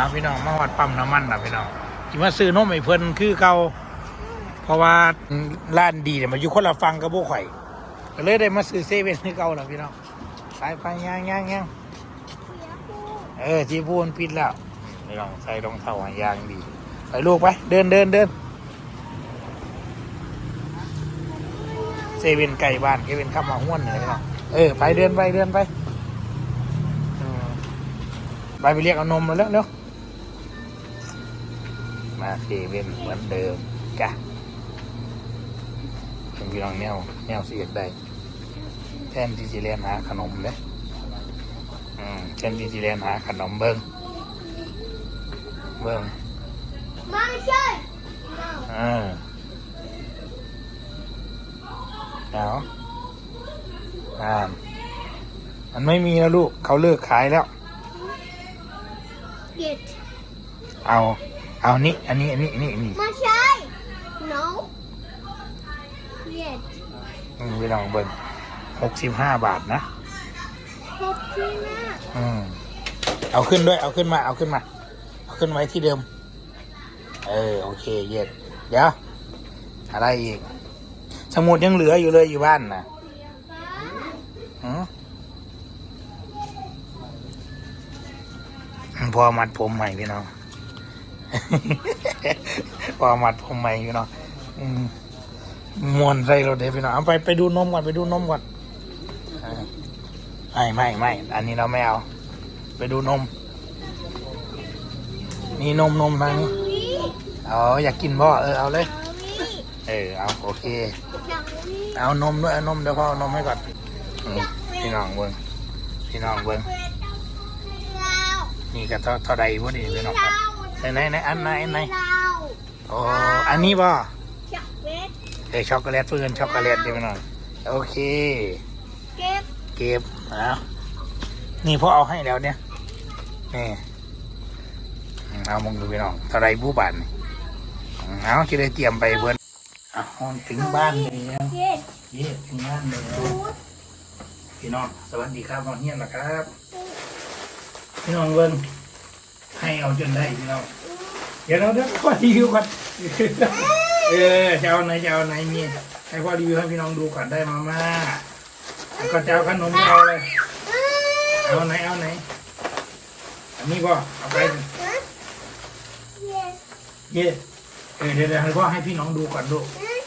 เอาพี่น้องมาวัดปั๊มน้ำมันนะพี่น้องที่มาซื้อนมไอ้เพิ่นคือเก่าเพราะว่าร้านดีเนี่ยมาอยู่คนละฟังกับพวกข่อยก็เลยได้มาซื้อเซเว่นคือเก่าล้วพี่น้องไปไปย่างย่างย่างเออที่พูนปิดแล้วพี่น้องใส่รองเท้าหายางดี ไปลูกไปเดินเดินเดินเซเว่นไก่บ้านเซเว่นขับมาห้วนเลยพี่น้องเออไปเดินไปเดินไปไปไปเรียกเอานมมาแล้วเร็ว มาเซเว่นเหมือนเดิมจ้ะเป็นพี่น้องแนวแนวเสียดได้แทนที่จะเรียนหาขนมเลยอืมแทนที่จะเรียนหาขนมเบิ้งเบิ้งไม่ใช่เออเอาอ่านมันไม่มีแล้วลูกเขาเลิกขายแล้วเก็ดเอา เอานี่อันนี้อันนี้อันนี้อันนี้ไม่ใช่ no เก็ดอืมพี่น้องเบิ้งหกสิบห้าบาทนะหกที่หน้าอืมเอาขึ้นด้วย เอาขึ้นมา เอาขึ้นมา เอาขึ้นไว้ที่เดิม เออ โอเค เย็ดเดี๋ยว อะไรอีก สมุดยังเหลืออยู่เลยอยู่บ้านนะหือพอมัดผมใหม่พี่น้อง พอมัดผมใหม่พี่น้องอืมมวนใส่เราเดี๋ยวพี่น้องเอาไปไปดูนมก่อนไปดูนมก่อนเออไม่ไม่ไม่อันนี้เราไม่เอา ไปดูนม มีนมนมทางนี้นี่อ๋ออยากกินบ่เออเอาเลย เอานี่เออเอาโอเคอย่างนี้เอานมด้วยเอานมเดี๋ยวพ่อเอานมให้ก่อนอืมพี่น้องเบิ้งพี่น้องเบิ้งเรานี่ก็เท่าเท่าใดวะนี่พี่น้องครับ ไหนไหนไหนอันไหนอันไหนเราโอ้อันนี้บ่จักเวทเออช็อกโกแลตเพื่อนช็อกโกแลตดิพี่น้องโอเค เก็บเก็บเอานี่พ่อเอาให้แล้วเนี่ยนี่อืมเอามองดูพี่น้องเท่าไรบูบันนี่อืมเอาจะได้เตรียมไปเพื่อนเอาถึงบ้านแล้วเก็บเย้ถึงบ้านแล้วชุดพี่น้องสวัสดีครับน้องเฮียนนะครับ พี่น้องเบิ้ง ให้เอาจนได้พี่น้องเดี๋ยวเราเดี๋ยวพ่อรีวิวก่อนเออจะเอาไหนจะเอาไหนมีให้พ่อรีวิวให้พี่น้องดูก่อนได้มาม่าแล้วก็จะเอาขนมจะเอาอะไรเอาไหนเอาไหนอันนี้พ่อเอาไปเก็บเย่เออเดี๋ยวเดี๋ยวให้พ่อให้พี่น้องดูก่อนดู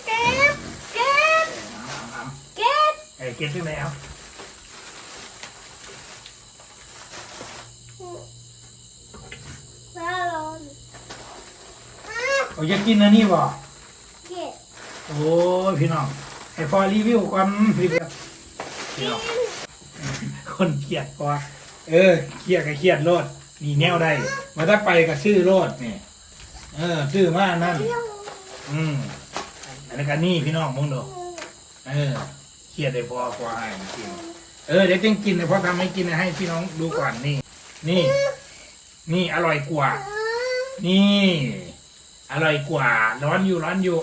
เก็บเก็บเอาเอาเอาเก็บเออเก็บที่ไหนเอา แล้วเรา เอาจะกินอันนี้บ่เก็บโอ้ยพี่น้องให้พ่อรีวิวก่อนพี่น้องพี่น้องคนเครียดพอเออเครียดก็เครียดโลดนี่แนวได้มาถ้าไปก็ชื่อโลดนี่เออชื่อมานั่น อืมอันนี้ก็นี่พี่น้องมึงดูเออเครียดได้พอพอให้กินเออเดี๋ยวจึงกินเดี๋ยวพ่อทำให้กินให้พี่น้องดูก่อนนี่ นี่ นี่อร่อยกว่า นี่ อร่อยกว่า ร้อนอยู่ร้อนอยู่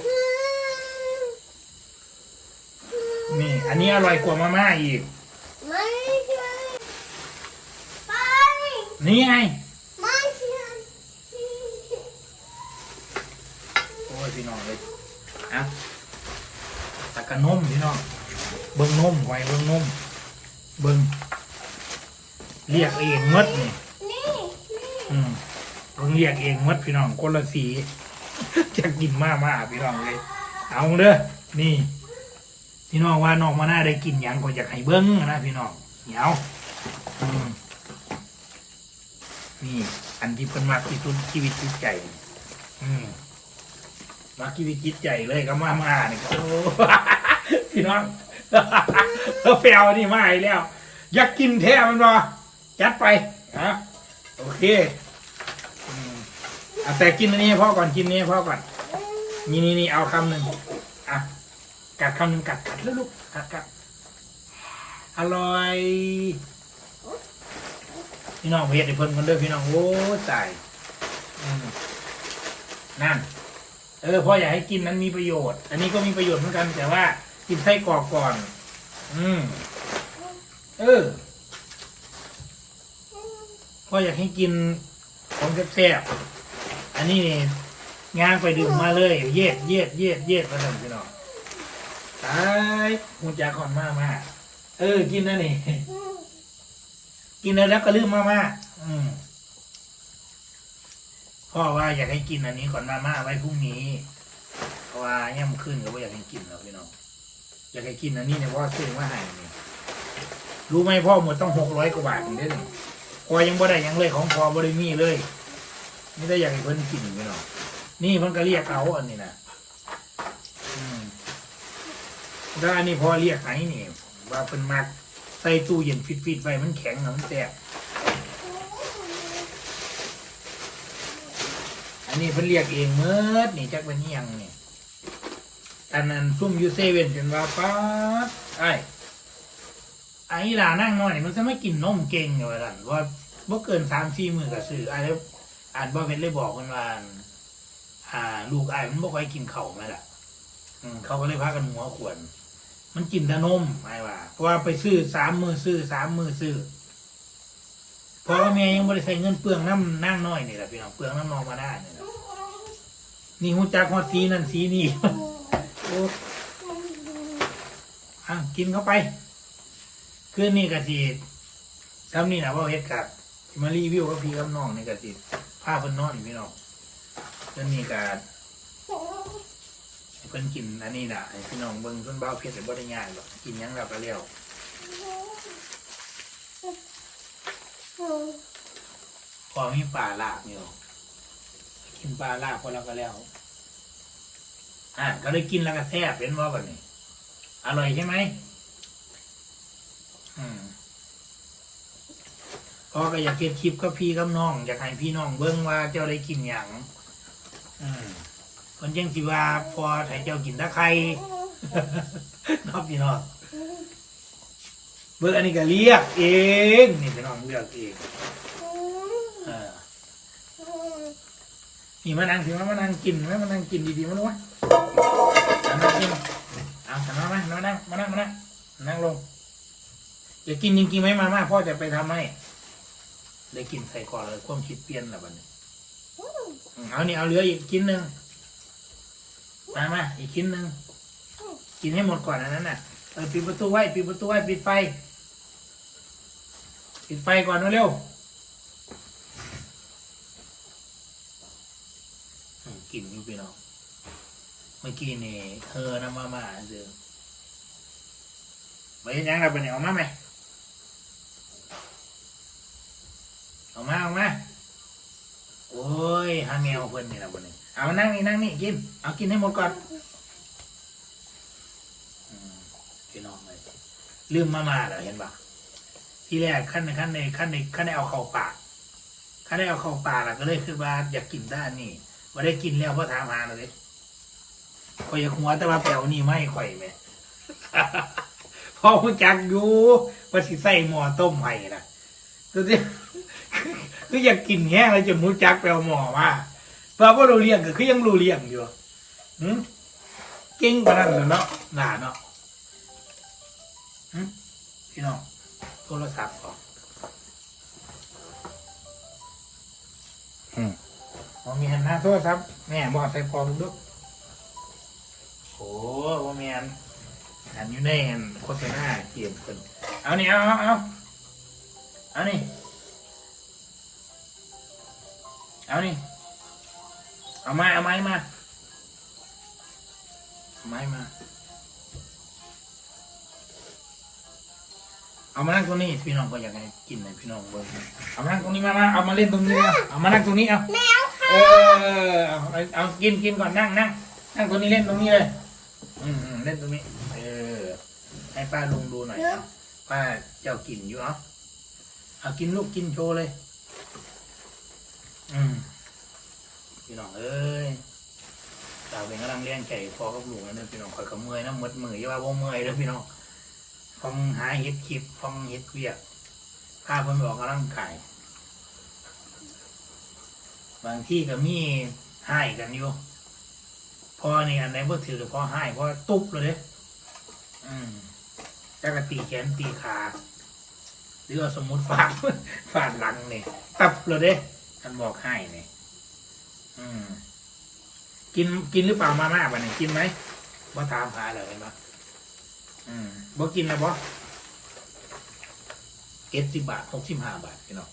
นี่ อันนี้อร่อยกว่ามาม่าอีก ไม่ใช่ไปนี่ไง ไม่ใช่โอ้ยพี่น้องเลยอะตะกะนมพี่น้อง เบิ้งนมไว้เบิ้งนม เบิ้งเรียกเองหมดนี่นี่นี่ อืมเบิ้งเรียกเองหมดพี่น้องคนละสี จะกินมากมากพี่น้องเลย เอาเด้อนี่ พี่น้องว่าน้องมาหน้าได้กินหยังก็อยากให้เบิ้งนะพี่น้องเหนียวนี่ อันที่เพิ่นมากที่สุดชีวิตจิตใจ อืมมากีวิตจิตใจเลยก็มามาเนี่ยโอ้พี่น้องแล้วแฟวนี่มาอีกแล้ว อยากกินแท้มันบ่จัดไปนะโอเค อะแต่กินอันนี้ให้พ่อก่อนกินนนี้ให้พ่อก่อน นี่นี่นี่เอาคำหนึ่งอะกัดคำหนึ่งกัดกัดแล้วลูกกัดกัดอร่อยพี่น้องเฮ็ดให้เพิ่นคนเด้อพี่น้องโอ้ตายอืมนั่นเออพ่ออยากให้กินนั้นมีประโยชน์ อันนี้ก็มีประโยชน์เหมือนกัน แต่ว่ากินไส้กรอกก่อน อืมเออพ่ออยากให้กินของแซ่บๆ อันนี้นี่งานไปดึงมาเลย เย็ดเย็ดเย็ดเย็ดมาสั่งพี่น้องตายหูจักก่อนมากมากเออ กินนะนี่ กินแล้วแล้วก็ลืมมาม่าอืมพ่อว่าอยากให้กินอันนี้ก่อนมาม่าไว้พรุ่งนี้ เพราะว่าย่ำขึ้นก็ว่าอยากให้กินแล้วพี่น้องอยากให้กินอันนี้เนี่ยว่าซื้อมาให้นี่รู้ไหมพ่อหมดต้องหกร้อยกว่าบาทถึงได้หนึ่งพอยังบ่ได้ยังเลยของพอบริมีเลย ไม่ได้อยากให้เพิ่นกินพี่น้องนี่เพิ่นก็เรียกเอาอันนี้นะอืมแล้วอันนี้พอเรียกไหนนี่ว่าเพิ่นมักใส่ตู้เย็นฟิตๆไว้มันแข็งนะมันแตกอันนี้เพิ่นเรียกเองเมื่อนี่จักเป็นยังนี่อันนั้นซุ่มยูเซเว่นจนว่าป๊าไอ้ไอ้หลานั่งนอนนี่มันจะไม่กินนมเก่งอยู่ว่าว่าบ่เกินสามสี่มือก็ซื้อไอ้แล้ว อ่านบ่เป็นเลยบอกกันว่าอั่นอ่า ลูกไอ้มันบ่ค่อยกินเข้าวแม่ล่ะ อืมเขาก็เลยพากันหัวขวน มันกินแต่นมไอ้ว่าเพราะว่าไปซื้อสามมือซื้อสามมือซื้อเพราะว่าแม่ยังบ่ได้ใช้เงินเปลืองน้ำนั่งน้อยนี่แหละพี่น้องเปลืองน้ำนองมาได้นี่แหละนี่หูจักฮอดสีนั่นสีนี่ โอ้อะกินเข้าไป คืนนี้กะทีทำนี่นะว่าเฮ็ดกับมารีวิวกับพี่กับน้องในกะที พาเพิ่นนอนพี่น้องคืนนี้กะให้เพิ่นกินอันนี้นะพี่น้องเบิ่งเพิ่นเบาเผ็ดแต่บ่ได้ง่ายหรอกกินยังแล้วก็แล้วพอมีปลาลาบนี่หรอกกินปลาลาบพอแล้วก็แล้วอ่าก็เลยกินแล้วก็แซ่บเป็นว่าแบบนี้อร่อยใช่ไหมอืม พอก็อยากเก็บคลิปกับพี่กับน้อง อยากให้พี่น้องเบิ้งว่าเจ้าได้กินอย่างอืมคนจังสิว่าพอให้เจ้ากินตะไคร้ เนอกพี่น้องเบิ้งอันนี้ก็เรียกเองนี่พี่น้องเลือกเองเออนี่มานั่งสิมามานั่งกินไหมมานั่งกินดีๆมาดูวะเอานั่งกินเอาสมามามานั่งมานั่งมานั่งนั่งลงจะกินจริงๆไหมมาม่าพ่อจะไปทำให้ ได้กินใส่ก่อนเลยความคิดเปลี่ยนแล้วบัดนี้อืมเอานี่เอาเหลืออีกชิ้นหนึ่งมามาอีกชิ้นหนึ่งกินให้หมดก่อนอันนั้นน่ะเออปิดประตูไว้ปิดประตูไว้ปิดไฟปิดไฟก่อนเร็วๆอืมกินอยู่พี่น้องเมื่อกี้นี่เธอนะมามาเดือไปยังเราไปไหนออกมาไหม ออกมาออกมาโอ้ยหาแมวเพิ่นนี่แหละวันนี้เอานั่งนี่นั่งนี่กิน เอากินให้หมดก่อนพี่น้องเลยลืมมามาเหรอเห็นปะที่แรกขั้นในขั้นในขั้นในขั้นในเอาเข้าปากขั้นในเอาเข้าปากแล้วก็เลยคือว่าอยากกินด้านนี่ว่าได้กินแล้วเพราะถามหาเลยข่อยอยากหัวแต่ว่าแปลวนี่ไม่ข่อยแหมพอผู้จักอยู่ว่าสิใส่หม้อต้มไห้นะตัวนี้ คืออยากกินแห้งแล้วจนรู้จักแปลวหม้อมาเพราะว่าเราเลี้ยงก็คือยังรู้เลี้ยงอยู่หืมเก่งกว่านั้นเหรอเนาะหนาเนาะหืมพี่น้องโทรศัพท์ก่อนอืมมองมีหันหน้าโทรศัพท์แม่บอกใส่พอมึงดูโอ้ว่าแมนอันอยู่ในอันโฆษณาเกียมคนเอานี่เอาเอาเอาเอานี่ เอานี่ เอาไม้เอาไม้มาเอาไม้มา เอามานั่งตรงนี้ พี่น้องก็อยากให้กินเลยพี่น้องเบิ้งเอามานั่งตรงนี้มามาเอามาเล่นตรงนี้เอาเอามานั่งตรงนี้เอาแมวค่ะเออเอาเอาเอากินกินก่อนนั่งนั่งนั่งตรงนี้เล่นตรงนี้เลย อืมอืมเล่นตรงนี้ เออ ให้ป้าลุงดูหน่อยเอาป้าเจ้ากินอยู่เอาเอากินลูกกินโชว์เลยอืม พี่น้องเอ้ยดาวเป็นกำลังเลี้ยงไก่พอกับลุงแล้วเนี่ยพี่น้องคอยกับเมื่อยนะหมดมืออย่าว่าบ่เมื่อยเด้อพี่น้องฟองหาเห็ดคลิปฟองเห็ดเวียกพาเพิ่นออกกำลังกายบางที่ก็มีให้กันอยู่พอนี่อันไหนบ่ถือพอให้พอตุ๊บเลยเด้อืมจักตีแขนตีขาหรือว่าสมมุติฟาดฟาดหลังเนี่ยตับเลยเด้ ท่านบอกให้เนี่ยอืม กินกินหรือเปล่ามาม่าบันนี้กินไหมบ่ถามหาเลยเห็นปะอืมบ่กินแล้วบ่เอ็ดสิบบาทหกสิบห้าบาทพี่น้อง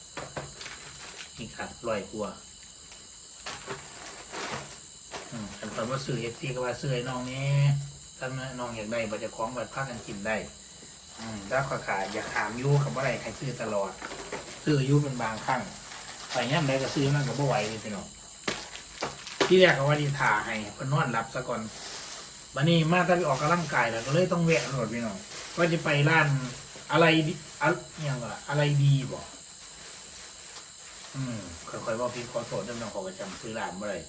นี่ครับร้อยกว่าอืมแต่ตอนว่าซื้อเอฟซีก็ว่าซื้อให้น้องนี่ถ้าน้องอยากได้บัจะคล้องบัตรพักกันกินได้ อืมแล้วก็ขายอยากถามยูกับว่าอะไรใครซื้อตลอด ซื้ออยูเป็นบางครั้ง ไปย่ำใดก็ซื้อนั่นก็บ่ไหวเลยพี่น้องที่แรกก็ว่าดีทาให้เพิ่นนอนหลับซะก่อนวันนี้มาถ้าไปออกกำลังกายแล้วก็เลยต้องแวะโหลดพี่น้องว่าจะไปร้านอะไรดีอะอิหยังก็อะไรดีบ่อืมค่อยๆว่าพี่ขอโทษเรื่องน้องขอประจำซื้อร้านบ่ได้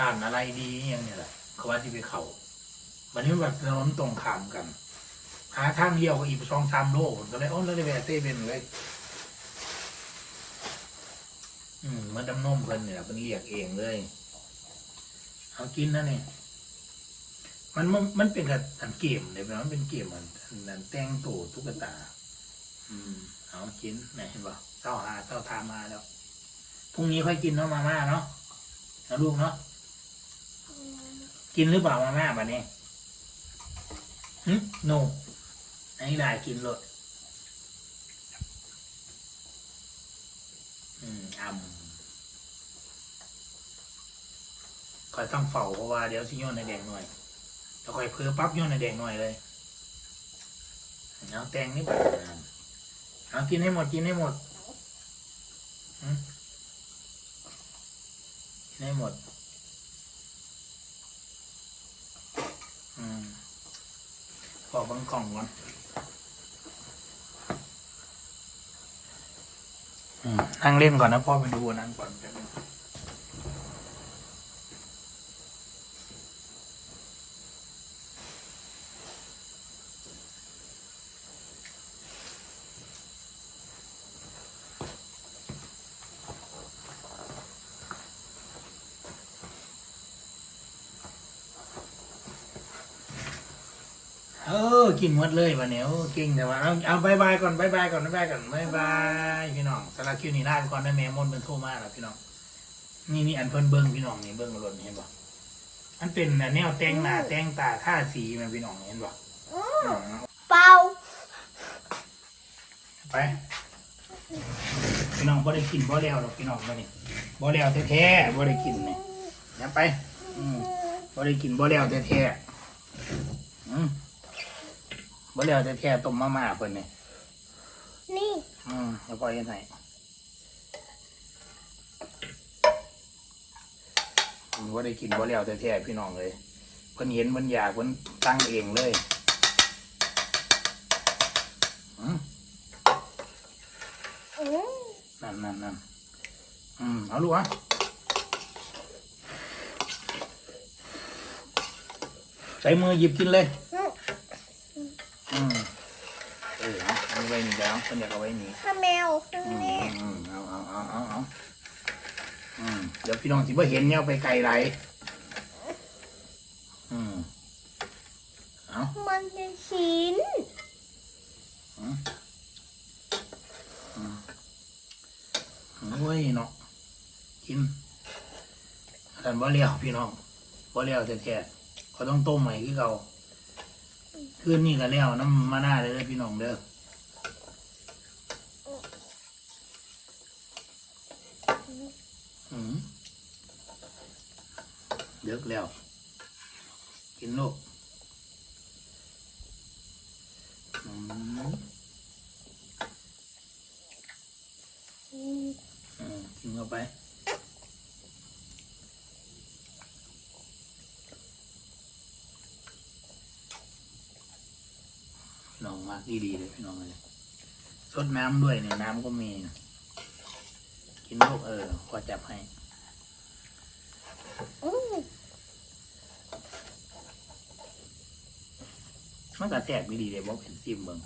ร้านอะไรดีอหยังเนี่ยแหละเขาว่าที่ไปเขาวันนี้แบบถนนตรงขามกันหาทางเลี้ยวก็อีกสองสามโลก็เลยโอ้แล้วได้แวะเต้เป็นเลย อืมมันดำนมเพิ่นเนี่ยเพิ่นเรียกเองเลยเอากินนะเนี่ยมันมันมันเป็นกับอันเกมเลยมันเป็นเกมอันอันอันแต่งตัวตุ๊กตา อืม เอากินไหนเห็นป่เจ้าหาเจ้าทามาแล้วพรุ่งนี้ค่อยกินเนาะมาม่าเนาะนะลูกเนาะกินหรือเปล่ามาม่าบัดนี้ฮึโนไอ้ได้กินเลย อืมอ่ำคอยต้องเฝ้าเพราะว่าเดี๋ยวสิโยนในแดงหน่อยแล้วคอยเพื่อปั๊บโยนในแดงหน่อยเลยเอาแตงนี่ไปเอากินให้หมดกินให้หมดกินให้หมดอืมขอบังกล่องก่อนอืม นั่งเล่นก่อนนะพ่อไปดูอันนั่งก่อน ออกินหมดเลยวันนี้โอ้เก่งแต่ว่าเอาเอาบายบายก่อนบายบายก่อนบายบายก่อนบายบายพี่น้องสำหรับคิวนี้ลาไปก่อนนะแม่มนต์เป็นโทรมาแล้วพี่น้อง นี่นี่อันเพิ่นเบิ้งพี่น้องนี่เบิ้งรถนี่เห็นบ่อันเป็นแนวแต่งหน้าแต่งตาท่าสีมันพี่น้องเห็นบ่อืมอืมเป่าไปพี่น้องบ่ได้กินบ่แล้วหรอกพี่น้องมานี่บ่แล้วแท้ๆบ่ได้กินนี่อย่าไปอืมบ่ได้กินบ่แล้วแท้ๆอืม บ่แล้วแท้ๆต้มมาม่าเพิ่นนี่นี่ อืมแล้วปล่อยกันไหนผมว่าได้กินบ่แล้วแท้ๆพี่น้องเลยเพิ่นเห็นเพิ่นอยากเพิ่นตั้งเองเลยอืมอืมนั่นนั่นนั่นอืมเอาลูกอะใส่มือหยิบกินเลย อืม อืมเออเอาเอา ไว้นี่แล้วเพิ่นอยากเอาไว้นี่ข้าแมวข้าอืมแม่อืมเอาเอาเอาเอาเอาอืมเดี๋ยวพี่น้องสิบ่เห็นเนี่ยเอาไปไกลไรอืมเอามันเป็นชิ้นอืมอืมโอ้ยเนาะกินแต่บ่เลี้ยวพี่น้องบ่เลี้ยวแท้ๆเขาต้องต้มใหม่คือเก่าคืนนี้ก็แล้วน้ำมาหน้าเลยเด้อพี่น้องเด้ออืม เดึกแล้ว กินลูกอืมอืมอืมกินเข้าไปน้องมากดีๆเลยพี่น้องเลยสดน้ำด้วยเนี่ยน้ำก็มี กินลูกเออพอจับให้อืมมันก็แตกดีๆเลยบอกเป็นซิมเบิง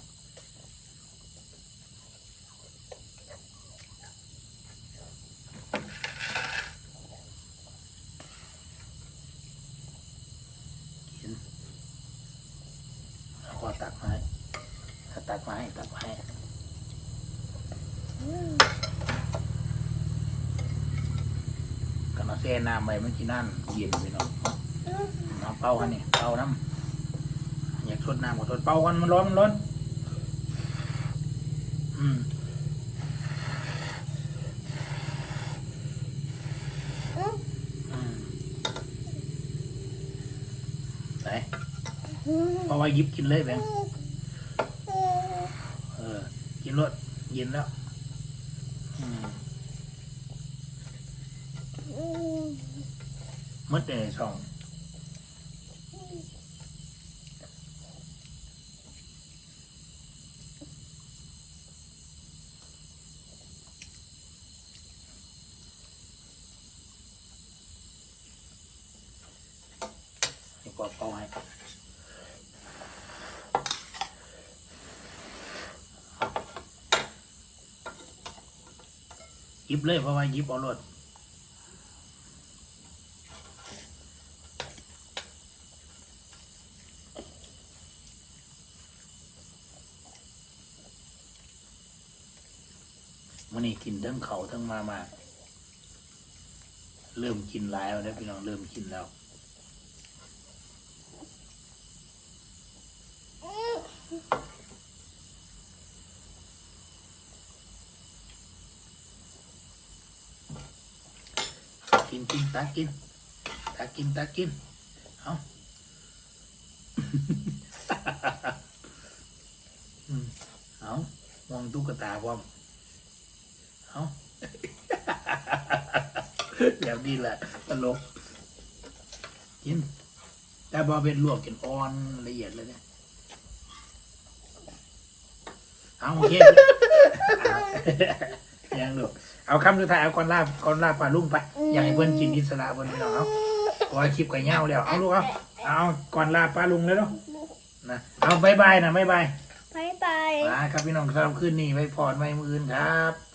กินแล้วพอตักมาให้ถ้าตักมาให้ตักมาให้ อืม แช่ น้ำไว้มันที่นั่นเย็นพี่น้องน้ำเป่าคันนี่เป่าน้ำอยากทดน้ำก็ทดเป่ากันมันร้อนมันร้อนอืมอืมไหนเพราะว่ายิบกินเลยแบงค์อืมเออ กินรสเย็นแล้ว อืม อืม มดเลยสองให้ปอเป่าให้ยิบเลยเพราะว่ายิบเอารถ มื่อนี้กินทั้งเขาทั้งมามาเริ่มกินหลายแล้วนะพี่น้องเริ่มกินแล้วกินกินตักกินตักกินตักกินเอาเอามองตุ๊กตาพร้อม เอาแบบนี้แหละตลกกิน แต่บอเป็นลวกกินอ่อนละเอียดเลยเนี่ยเอาโอเคยังลูกเอาคำสุดท้ายเอาก่อนลาบก่อนลาบปลาลุ่มไป อยากให้เพื่อนกินอิสระเพื่อนพี่น้องเอาขอให้คลิปกับเงาแล้ว เอาลูกเอาเอาก่อนลาปลาลุงเลยเนาะนะเอาบายบายนะบายบายบายบายลาครับพี่น้องสำหรับคืนนี้ไว้พอดไว้มืออื่นครับ